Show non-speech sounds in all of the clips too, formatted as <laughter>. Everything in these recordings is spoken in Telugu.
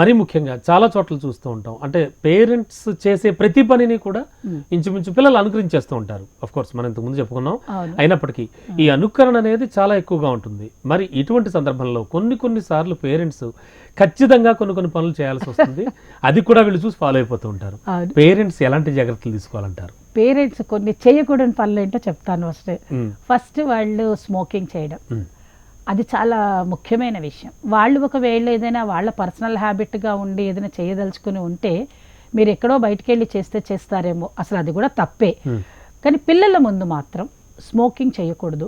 మరీ ముఖ్యంగా చాలా చోట్ల చూస్తూ ఉంటాం. అంటే పేరెంట్స్ చేసే ప్రతి పనిని కూడా ఇంచుమించు పిల్లలు అనుకరించేస్తూ ఉంటారు. అఫ్ కోర్స్ మనం ఇంతకుముందు చెప్పుకున్నాం. అయినప్పటికీ ఈ అనుకరణ అనేది చాలా ఎక్కువగా ఉంటుంది. మరి ఇటువంటి సందర్భంలో కొన్ని కొన్ని సార్లు పేరెంట్స్ ఖచ్చితంగా కొన్ని కొన్ని పనులు చేయాల్సి వస్తుంది. <laughs> అది కూడా వీళ్ళు చూసి ఫాలో అయిపోతూ ఉంటారు. పేరెంట్స్ ఎలాంటి జాగ్రత్తలు తీసుకోవాలంటారు? పేరెంట్స్ కొన్ని చేయకూడని పనులు ఏంటో చెప్తాను ఫస్ట్. ఫస్ట్ వాళ్ళు స్మోకింగ్ చేయడం. అది చాలా ముఖ్యమైన విషయం. వాళ్ళు ఒకవేళ ఏదైనా వాళ్ళ పర్సనల్ హ్యాబిట్గా ఉండి ఏదైనా చేయదలుచుకుని ఉంటే మీరు ఎక్కడో బయటికి వెళ్ళి చేస్తే చేస్తారేమో అసలు అది కూడా తప్పే. కానీ పిల్లల ముందు మాత్రం స్మోకింగ్ చేయకూడదు.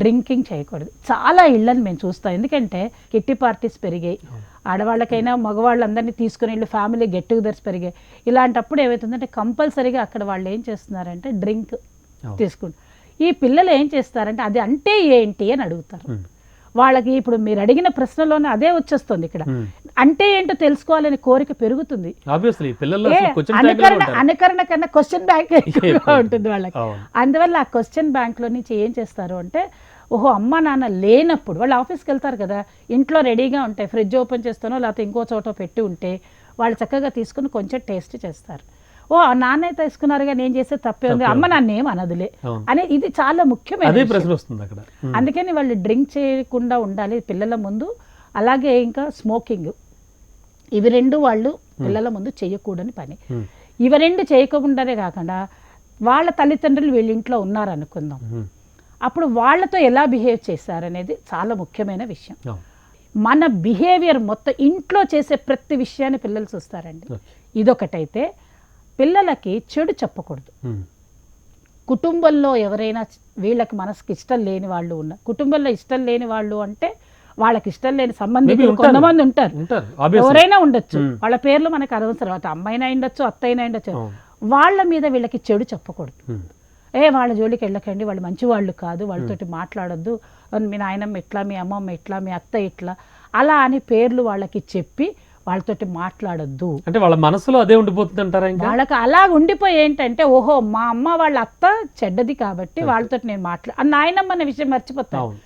డ్రింకింగ్ చేయకూడదు. చాలా ఇళ్ళని మేము చూస్తాం. ఎందుకంటే కిట్టి పార్టీస్ పెరిగాయి. ఆడవాళ్ళకైనా మగవాళ్ళందరినీ తీసుకుని వెళ్ళి ఫ్యామిలీ గెట్ టుగెదర్స్ పెరిగాయి. ఇలాంటప్పుడు ఏమవుతుందంటే కంపల్సరీగా అక్కడ వాళ్ళు ఏం చేస్తున్నారంటే డ్రింక్. తీసుకుంటారు ఈ పిల్లలు ఏం చేస్తారంటే అది అంటే ఏంటి అని అడుగుతారు. వాళ్ళకి ఇప్పుడు మీరు అడిగిన ప్రశ్నలోనే అదే వచ్చేస్తుంది ఇక్కడ. అంటే ఏంటో తెలుసుకోవాలనే కోరిక పెరుగుతుంది. అనుకరణ కన్నా క్వశ్చన్ బ్యాంక్ <laughs> ఎక్కువగా ఉంటుంది వాళ్ళకి. అందువల్ల ఆ క్వశ్చన్ బ్యాంక్లో నుంచి ఏం చేస్తారు అంటే ఓహో అమ్మ నాన్న లేనప్పుడు వాళ్ళు ఆఫీస్కి వెళ్తారు కదా ఇంట్లో రెడీగా ఉంటాయి ఫ్రిడ్జ్ ఓపెన్ చేస్తానో లేకపోతే ఇంకో చోట పెట్టి ఉంటే వాళ్ళు చక్కగా తీసుకుని కొంచెం టేస్ట్ చేస్తారు. ఓ ఆ నాన్న తీసుకున్నారుగా నేను చేసే తప్పే ఉంది అమ్మ నాన్న ఏం అనదులే అనే ఇది చాలా ముఖ్యమైన. ప్రశ్న వస్తుంది అక్కడ. అందుకని వాళ్ళు డ్రింక్ చేయకుండా ఉండాలి పిల్లల ముందు అలాగే ఇంకా స్మోకింగ్. ఇవి రెండు వాళ్ళు పిల్లల ముందు చేయకూడని పని. ఇవి రెండు చేయకుండానే కాకుండా వాళ్ళ తల్లిదండ్రులు వీళ్ళ ఇంట్లో ఉన్నారనుకుందాం. అప్పుడు వాళ్ళతో ఎలా బిహేవ్ చేశారనేది చాలా ముఖ్యమైన విషయం. మన బిహేవియర్ మొత్తం ఇంట్లో చేసే ప్రతి విషయాన్ని పిల్లలు చూస్తారండి. ఇదొకటైతే పిల్లలకి చెడు చెప్పకూడదు. కుటుంబంలో ఎవరైనా వీళ్ళకి మనసుకి ఇష్టం లేని వాళ్ళు ఉన్న కుటుంబంలో ఇష్టం లేని వాళ్ళు అంటే వాళ్ళకి ఇష్టం లేని ఉంటారు. కొంతమంది ఉంటారు. ఎవరైనా ఉండొచ్చు. వాళ్ళ పేర్లు మనకు అనవసరం. అటు అమ్మాయినా ఉండొచ్చు అత్తైనా ఉండొచ్చు. వాళ్ళ మీద వీళ్ళకి చెడు చెప్పకూడదు. ఏ వాళ్ళ జోలికి వెళ్ళకండి వాళ్ళు మంచి వాళ్ళు కాదు వాళ్ళతోటి మాట్లాడొద్దు. మీ నాయనమ్మ ఇట్లా మీ అమ్మమ్మ ఇట్లా మీ అత్త ఇట్లా అలా అని పేర్లు వాళ్ళకి చెప్పి వాళ్ళతోటి మాట్లాడొద్దు. అంటే వాళ్ళ మనసులో అదే ఉండిపోతుంది అంటారా వాళ్ళకి అలా ఉండిపోయి ఏంటంటే ఓహో మా అమ్మ వాళ్ళ అత్త చెడ్డది కాబట్టి వాళ్ళతో నేను మాట్లా నాయనమ్మ అనే విషయం మర్చిపోతాను.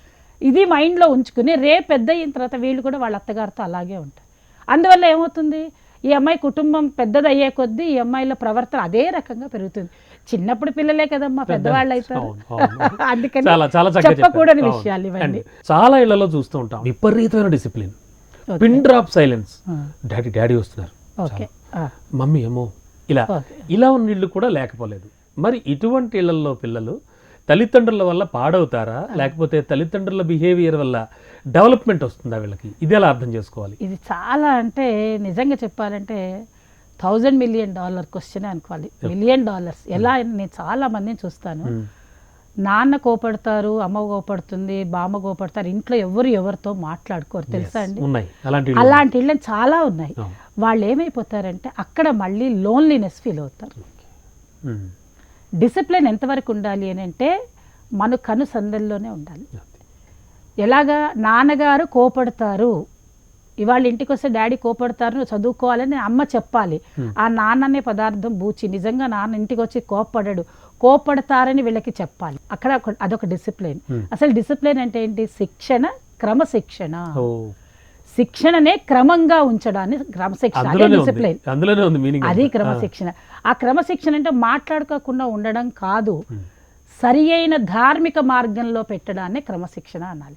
ఇది మైండ్లో ఉంచుకుని రేపు పెద్ద అయిన తర్వాత వీళ్ళు కూడా వాళ్ళ అత్తగారితో అలాగే ఉంటారు. అందువల్ల ఏమవుతుంది? ఈ అమ్మాయి కుటుంబం పెద్దది అయ్యే కొద్దీ ఈ అమ్మాయిల ప్రవర్తన అదే రకంగా పెరుగుతుంది. చిన్నప్పుడు పిల్లలే కదమ్మా పెద్దవాళ్ళు అవుతారు అవును. <laughs> అందుకని చాలా చాలా చక్కగా చెప్పకూడని. విషయాలు. ఇవన్నీ. చాలా ఇళ్ళలో చూస్తూ ఉంటాం. విపరీతమైన discipline. Pin drop silence daddy daddy వస్తున్నారు. మమ్మీ ఏమో ఇలా. ఇలా ఉన్న ఇళ్ళు కూడా లేకపోలేదు. మరి ఇటువంటి ఇళ్ళలో పిల్లలు తల్లిదండ్రుల వల్ల పాడవుతారా? లేకపోతే తల్లిదండ్రుల బిహేవియర్ వల్ల డెవలప్మెంట్ వస్తుందా వీళ్ళకి? ఇది ఎలా అర్థం చేసుకోవాలి? ఇది చాలా అంటే నిజంగా చెప్పాలంటే థౌజండ్ మిలియన్ డాలర్ క్వశ్చన్ అనుకోవాలి. మిలియన్ డాలర్స్ ఎలా నేను చాలా మందిని చూస్తాను. నాన్న కోపడతారు అమ్మ కోపడుతుంది బామ్మ కోపడతారు ఇంట్లో ఎవరు ఎవరితో మాట్లాడుకోరు తెలుసా అండి? అలాంటి ఇళ్ళు చాలా ఉన్నాయి. వాళ్ళు ఏమైపోతారంటే అక్కడ మళ్ళీ లోన్లీనెస్ ఫీల్ అవుతారు. డిసిప్లిన్ ఎంతవరకు ఉండాలి అని అంటే మన కను సందల్లోనే ఉండాలి. ఎలాగా నాన్నగారు కోపడతారు ఇవాళ ఇంటికి వస్తే డాడీ కోపడతారు నువ్వు చదువుకోవాలని అమ్మ చెప్పాలి. Hmm. ఆ నాన్న అనే పదార్థం బూచి నిజంగా నాన్న ఇంటికి వచ్చి కోపడడు కోపడతారని వీళ్ళకి చెప్పాలి. అక్కడ అదొక డిసిప్లిన్. అసలు డిసిప్లిన్ అంటే ఏంటి? శిక్షణ క్రమశిక్షణ. శిక్షణనే క్రమంగా ఉంచడాన్ని క్రమశిక్షణ అదే డిసిప్లిన్. అందులోనే ఉంది మీనింగ్ అది క్రమశిక్షణ. ఆ క్రమశిక్షణ అంటే మాట్లాడుకోకుండా ఉండడం కాదు. సరి అయిన ధార్మిక మార్గంలో పెట్టడాన్ని క్రమశిక్షణ అనాలి.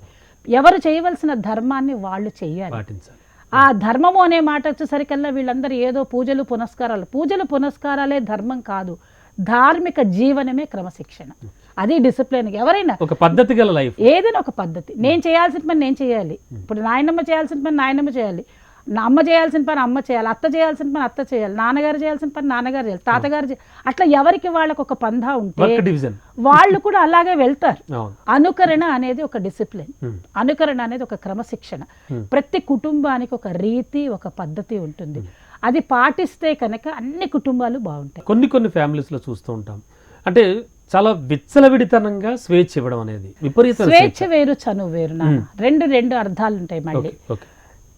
ఎవరు చేయవలసిన ధర్మాన్ని వాళ్ళు చెయ్యాలి పాటించాలి. ఆ ధర్మము అనే మాట వచ్చేసరికల్లా వీళ్ళందరూ ఏదో పూజలు పునస్కారాలు. పూజలు పునస్కారాలే ధర్మం కాదు. ధార్మిక జీవనమే క్రమశిక్షణ. అది డిసిప్లిన్ ఎవరైనా ఒక పద్ధతి గల లైఫ్ ఏదైనా ఒక పద్ధతి. నేను చేయాల్సిన పని నేను చేయాలి. ఇప్పుడు నాయనమ్మ చేయాల్సిన పని నాయనమ్మ చేయాలి. నా అమ్మ చేయాల్సిన పని అమ్మ చేయాలి. అత్త చేయాల్సిన పని అత్త చేయాలి. నాన్నగారు చేయాల్సిన పని నాన్నగారు చేయాలి. తాతగారు చేయాలి అట్లా ఎవరికి వాళ్ళకి ఒక పంధా ఉంటే వాళ్ళు కూడా అలాగే వెళ్తారు. అనుకరణ అనేది ఒక డిసిప్లిన్ అనుకరణ అనేది ఒక క్రమశిక్షణ. ప్రతి కుటుంబానికి ఒక రీతి ఒక పద్ధతి ఉంటుంది. అది పాటిస్తే కనుక అన్ని కుటుంబాలు బాగుంటాయి. కొన్ని కొన్ని families లో చూస్తూ ఉంటాం. అంటే చాలా విచ్చలవిడితనంగా స్వేచ్ఛ ఇవ్వడం అనేది విపరీత స్వేచ్ఛ. వేరు చనువు వేరు నాన్న. రెండు రెండు అర్థాలు ఉంటాయి మళ్ళీ.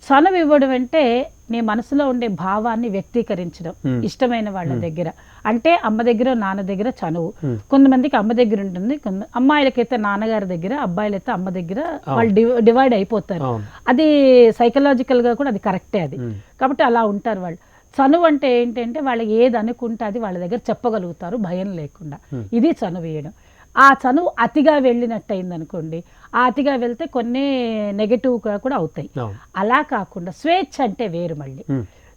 చనువు ఇవ్వడం అంటే నీ మనసులో ఉండే భావాన్ని వ్యక్తీకరించడం. ఇష్టమైన వాళ్ళ దగ్గర. అంటే అమ్మ దగ్గర నాన్న దగ్గర చనువు. కొంతమందికి అమ్మ దగ్గర ఉంటుంది కొంత అమ్మాయిలకైతే నాన్నగారి దగ్గర అబ్బాయిలైతే అమ్మ దగ్గర వాళ్ళు డివైడ్ అయిపోతారు. అది సైకలాజికల్గా కూడా అది కరెక్టే అది. కాబట్టి అలా ఉంటారు వాళ్ళు. చనువు అంటే ఏంటంటే వాళ్ళకి ఏది అనుకుంటే అది వాళ్ళ దగ్గర చెప్పగలుగుతారు భయం లేకుండా. ఇది చనువు వేయడం. ఆ చనువు అతిగా వెళ్ళినట్టు అయింది అనుకోండి ఆ అతిగా వెళ్తే కొన్ని నెగటివ్గా కూడా అవుతాయి. అలా కాకుండా స్వేచ్ఛ అంటే వేరు మళ్ళీ.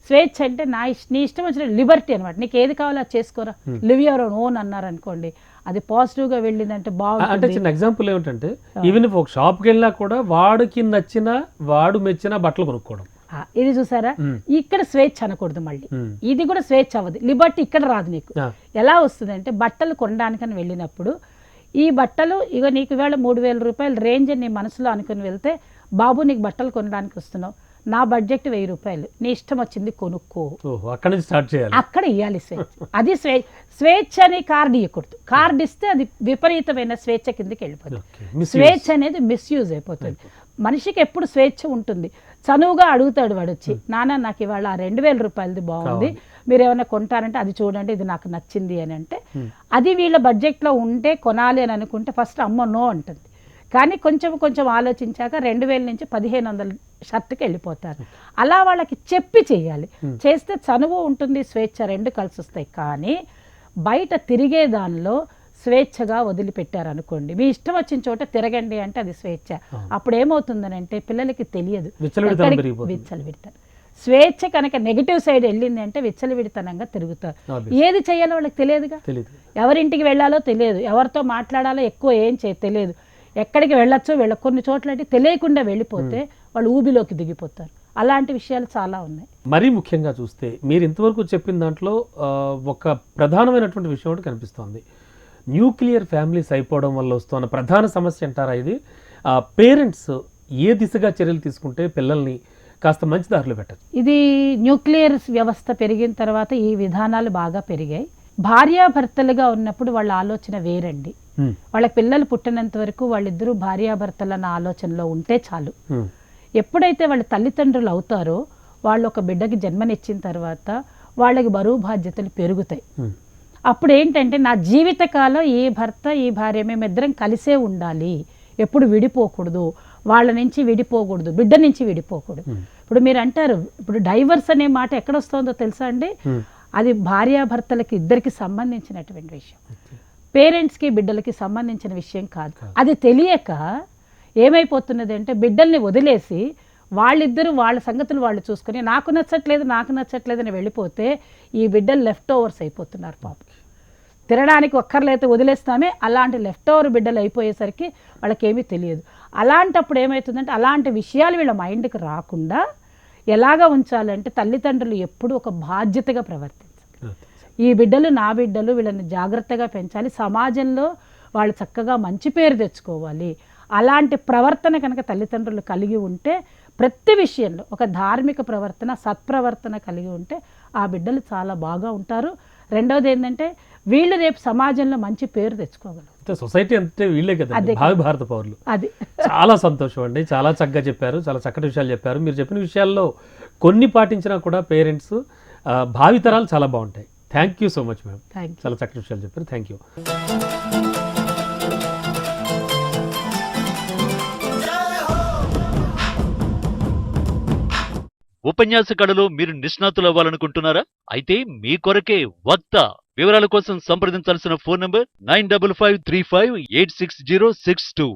స్వేచ్ఛ అంటే నా ఇష్ట నీ ఇష్టం వచ్చిన లిబర్టీ అనమాట నీకు ఏది కావాలో అది చేసుకోరా. లివ్ యువర్ ఓన్ అన్నారు అనుకోండి అది పాజిటివ్గా వెళ్ళిందంటే అంటే బాగుంటుంది. చిన్న ఎగ్జాంపుల్ ఏమిటంటే ఈవెన్ ఒక షాప్కి వెళ్ళినా కూడా వాడికి నచ్చిన వాడు మెచ్చిన బట్టలు కొనుక్కోవడం. ఇది చూసారా. ఇక్కడ స్వేచ్ఛ అనకూడదు మళ్ళీ. ఇది కూడా స్వేచ్ఛ అవ్వదు. లిబర్టీ ఇక్కడ రాదు నీకు ఎలా వస్తుందంటే బట్టలు కొనడానికని వెళ్ళినప్పుడు ఈ బట్టలు ఇక నీకు ఇవాళ మూడు వేల రూపాయల రేంజ్ అని నీ మనసులో అనుకుని వెళ్తే బాబు నీకు బట్టలు కొనడానికి వస్తున్నావు. నా బడ్జెట్ వెయ్యి రూపాయలు. నీ ఇష్టం వచ్చింది కొనుక్కో. అక్కడి నుంచి స్టార్ట్ చేయాలి. అక్కడ ఇవ్వాలి స్వేచ్ఛ. అది స్వే స్వేచ్ఛ అనే కార్డు ఇవ్వకూడదు కార్డు ఇస్తే అది విపరీతమైన స్వేచ్ఛ కిందకి వెళ్ళిపోతుంది. స్వేచ్ఛ అనేది మిస్యూజ్ అయిపోతుంది. మనిషికి ఎప్పుడు స్వేచ్ఛ ఉంటుంది? చనువుగా అడుగుతాడు వాడు వచ్చి నాన్న నాకు ఇవాళ ఆ రెండు వేల రూపాయలది బాగుంది. మీరు ఏమైనా కొంటారంటే అది చూడండి ఇది నాకు నచ్చింది అని అంటే అది వీళ్ళ బడ్జెట్లో ఉంటే కొనాలి అని అనుకుంటే ఫస్ట్ అమ్మ నో అంటుంది. కానీ కొంచెం కొంచెం ఆలోచించాక రెండు వేల నుంచి పదిహేను వందల షర్ట్కి వెళ్ళిపోతారు. అలా వాళ్ళకి చెప్పి చేయాలి. చేస్తే చనువు ఉంటుంది స్వేచ్ఛ రెండు కలిసి వస్తాయి కానీ బయట తిరిగే దానిలో స్వేచ్ఛగా వదిలిపెట్టారు అనుకోండి మీ ఇష్టం వచ్చిన చోట తిరగండి అంటే అది స్వేచ్ఛ. అప్పుడు ఏమవుతుందనంటే పిల్లలకి తెలియదు. పెరిగిపోతుంది. విచ్చలవిడితనం. స్వేచ్ఛ కనుక నెగిటివ్ సైడ్ వెళ్ళింది అంటే విచ్చలవిడితనంగా తిరుగుతారు. ఏది చేయాలో వాళ్ళకి తెలియదుగా? తెలియదు ఎవరింటికి వెళ్ళాలో తెలియదు. ఎవరితో మాట్లాడాలో ఎక్కువ ఏం చే తెలియదు. ఎక్కడికి వెళ్ళొచ్చో వెళ్ళ కొన్ని చోట్ల అంటే తెలియకుండా వెళ్ళిపోతే వాళ్ళు ఊబిలోకి దిగిపోతారు. అలాంటి విషయాలు చాలా ఉన్నాయి. మరీ ముఖ్యంగా చూస్తే మీరు ఇంతవరకు చెప్పిన దాంట్లో ఒక ప్రధానమైనటువంటి విషయం ఒకటి కనిపిస్తోంది. న్యూక్లియర్ ఫ్యామిలీస్ అయిపోవడం వల్ల వస్తున్న ప్రధాన సమస్య అంటారా ఇది? పేరెంట్స్ ఏ దిశగా చర్యలు తీసుకుంటే పిల్లల్ని కాస్త మంచి దారిలో పెట్టచ్చు. ఇది న్యూక్లియర్ వ్యవస్థ పెరిగిన తర్వాత ఈ విధానాలు బాగా పెరిగాయి. భార్యాభర్తలుగా ఉన్నప్పుడు వాళ్ళ ఆలోచన వేరండి. వాళ్ళ పిల్లలు పుట్టినంత వరకు వాళ్ళిద్దరూ భార్యాభర్తలు అన్న ఆలోచనలో ఉంటే చాలు. ఎప్పుడైతే వాళ్ళ తల్లిదండ్రులు అవుతారో వాళ్ళు ఒక బిడ్డకి జన్మనిచ్చిన తర్వాత వాళ్ళకి బరువు బాధ్యతలు పెరుగుతాయి. అప్పుడు ఏంటంటే నా జీవితకాలం ఈ భర్త ఈ భార్య మేమిద్దరం కలిసే ఉండాలి. ఎప్పుడు విడిపోకూడదు. వాళ్ళ నుంచి విడిపోకూడదు బిడ్డ నుంచి విడిపోకూడదు. ఇప్పుడు మీరు అంటారు ఇప్పుడు డైవర్స్ అనే మాట ఎక్కడ వస్తుందో తెలుసా అండి? అది భార్యాభర్తలకి ఇద్దరికి సంబంధించినటువంటి విషయం. పేరెంట్స్కి బిడ్డలకి సంబంధించిన విషయం కాదు. అది తెలియక ఏమైపోతున్నది అంటే బిడ్డల్ని వదిలేసి వాళ్ళిద్దరూ వాళ్ళ సంగతులు వాళ్ళు చూసుకొని నాకు నచ్చట్లేదు నాకు నచ్చట్లేదు అని వెళ్ళిపోతే ఈ బిడ్డలు లెఫ్ట్ ఓవర్స్ అయిపోతున్నారు పాప. తినడానికి ఒక్కర్లైతే వదిలేస్తామే అలాంటి లెఫ్ట్ ఓవర్ బిడ్డలు అయిపోయేసరికి వాళ్ళకేమీ తెలియదు. అలాంటప్పుడు ఏమవుతుందంటే అలాంటి విషయాలు వీళ్ళ మైండ్కి రాకుండా ఎలాగ ఉంచాలంటే తల్లిదండ్రులు ఎప్పుడూ ఒక బాధ్యతగా ప్రవర్తించాలి. ఈ బిడ్డలు నా బిడ్డలు వీళ్ళని జాగ్రత్తగా పెంచాలి. సమాజంలో వాళ్ళు చక్కగా మంచి పేరు తెచ్చుకోవాలి. అలాంటి ప్రవర్తన కనుక తల్లిదండ్రులు కలిగి ఉంటే ప్రతి విషయంలో ఒక ధార్మిక ప్రవర్తన సత్ప్రవర్తన కలిగి ఉంటే ఆ బిడ్డలు చాలా బాగా ఉంటారు. రెండవది ఏంటంటే వీళ్ళు రేపు సమాజంలో మంచి పేరు తెచ్చుకోగలరు. అంటే సొసైటీ అంటే వీళ్ళే కదండి భావి భారత పౌరులు. అది. చాలా సంతోషం అండి చాలా చక్కగా చెప్పారు చాలా చక్కటి విషయాలు చెప్పారు. మీరు చెప్పిన విషయాల్లో కొన్ని పాటించినా కూడా పేరెంట్స్ భావితరాలు చాలా బాగుంటాయి. Thank you so much ma'am thank you చాలా చక్కటి విషయాలు చెప్పారు. థ్యాంక్ యూ ఉపన్యాస కళలో మీరు నిష్ణాతులు అవ్వాలనుకుంటున్నారా అయితే మీ కొరకే వక్త వివరాల కోసం సంప్రదించాల్సిన phone number nine double five three five eight six zero six two.